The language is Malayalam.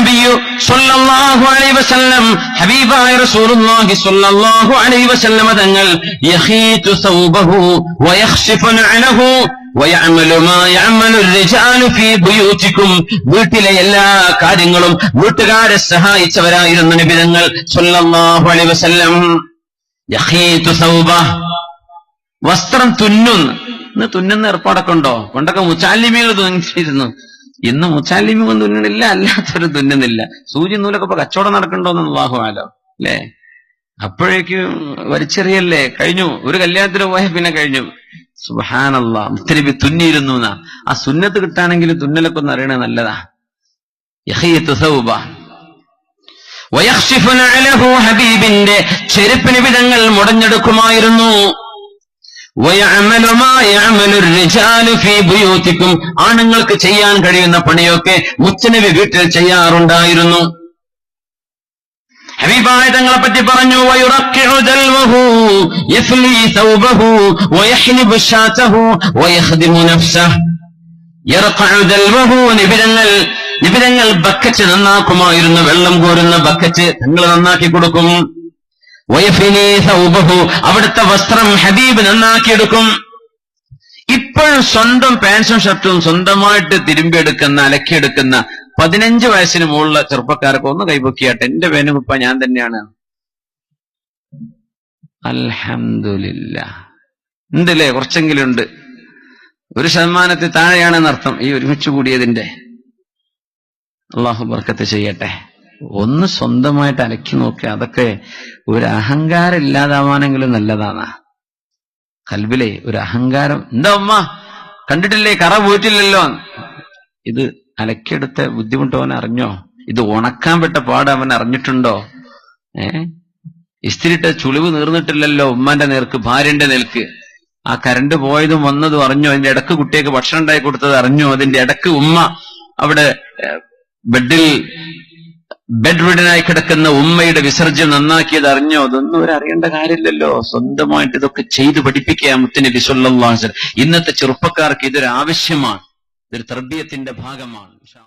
നബിയു സല്ലല്ലാഹു അലൈഹി വസല്ലം ഹബീബായ റസൂലുള്ളാഹി അലൈഹി തങ്ങൾ യഖീതു സൗബഹു വീട്ടിലെ എല്ലാ കാര്യങ്ങളും വീട്ടുകാരെ സഹായിച്ചവരായിരുന്നു നിബിതങ്ങൾ അലൈഹി വസല്ലം. യഖീതു സൗബ വസ്ത്രം തുന്നുന്ന. തുന്നുന്ന ഏർപ്പാടൊക്കെ ഉണ്ടോ? പണ്ടൊക്കെ മുച്ചാലിമികൾ തുന്നിച്ചിരുന്നു. ഇന്ന് മുച്ചാലിമി തുന്നണില്ല അല്ലാത്തൊരു തുന്നുന്നില്ല. സൂചി നൂലൊക്കെ ഇപ്പൊ കച്ചവടം നടക്കണ്ടോന്ന് ആലോ അല്ലേ? അപ്പോഴേക്കും വലിച്ചെറിയല്ലേ? കഴിഞ്ഞു. ഒരു കല്യാണത്തിന് പോയ പിന്നെ കഴിഞ്ഞു. സുഹാനല്ല മുത്തരിബി തുന്നിയിരുന്നു എന്നാ ആ സുന്നത്ത് കിട്ടാണെങ്കിൽ തുന്നലൊക്കെ ഒന്ന് അറിയണത് നല്ലതാ. ഹബീബിന്റെ ചെരുപ്പിന് വിധങ്ങൾ മുടഞ്ഞെടുക്കുമായിരുന്നു. ബുയൂത്തിക്കും ആണുങ്ങൾക്ക് ചെയ്യാൻ കഴിയുന്ന പണിയൊക്കെ മുച്ചനവി വീട്ടിൽ ചെയ്യാറുണ്ടായിരുന്നു. ഹബീബായ പറ്റി പറഞ്ഞു നിബിരങ്ങൾ നിബിരങ്ങൾ ബക്കറ്റ് നന്നാക്കുമായിരുന്നു. വെള്ളം കോരുന്ന ബക്കറ്റ് തങ്ങൾ നന്നാക്കി കൊടുക്കും. അവിടുത്തെ വസ്ത്രം ഹബീബ് നന്നാക്കിയെടുക്കും. ഇപ്പോഴും സ്വന്തം പാൻസും ഷർട്ടും സ്വന്തമായിട്ട് തിരുമ്പിയെടുക്കുന്ന അലക്കിയെടുക്കുന്ന പതിനഞ്ച് വയസ്സിന് മുകളിലുള്ള ചെറുപ്പക്കാർക്ക് ഒന്ന് കൈപൊക്കിയാട്ടെ. എന്റെ വേനുകുപ്പ ഞാൻ തന്നെയാണ്. അൽഹമില്ല ഉണ്ടല്ലേ? കുറച്ചെങ്കിലും ഉണ്ട് ഒരു ശതമാനത്തിൽ താഴെയാണെന്നർത്ഥം. ഈ ഒരുമിച്ച് കൂടിയതിന്റെ. അള്ളാഹു ബർക്കത്ത് ചെയ്യട്ടെ. ഒന്ന് സ്വന്തമായിട്ട് അലക്കി നോക്കുക. അതൊക്കെ ഒരു അഹങ്കാരം ഇല്ലാതാവാനെങ്കിലും നല്ലതാണ്. കൽബിലെ ഒരു അഹങ്കാരം എന്താ ഉമ്മ? കണ്ടിട്ടില്ലേ? കറ പോയിട്ടില്ലല്ലോ. ഇത് അലക്കിയെടുത്ത ബുദ്ധിമുട്ട് അവൻ അറിഞ്ഞോ? ഇത് ഉണക്കാൻ പെട്ട പാട് അവൻ അറിഞ്ഞിട്ടുണ്ടോ? ഏ? ഇസ്തിരിട്ട ചുളിവ് നീർന്നിട്ടില്ലല്ലോ ഉമ്മാന്റെ നേർക്ക് ഭാര്യന്റെ നിൽക്ക്. ആ കരണ്ട് പോയതും വന്നതും അറിഞ്ഞോ? അതിന്റെ ഇടയ്ക്ക് കുട്ടിയൊക്കെ ഭക്ഷണം ഉണ്ടായി കൊടുത്തത് അറിഞ്ഞോ? അതിന്റെ ഇടയ്ക്ക് ഉമ്മ അവിടെ ബെഡിൽ ബെഡ് റിഡനായി കിടക്കുന്ന ഉമ്മയുടെ വിസർജ്യം നന്നാക്കിയത് അറിഞ്ഞോ? അതൊന്നും ഒരു അറിയേണ്ട കാര്യമില്ലല്ലോ. സ്വന്തമായിട്ട് ഇതൊക്കെ ചെയ്തു പഠിപ്പിക്കുക അലൈഹി വസല്ലം. ഇന്നത്തെ ചെറുപ്പക്കാർക്ക് ഇതൊരു ആവശ്യമാണ്. ഇതൊരു തർബീയത്തിന്റെ ഭാഗമാണ്.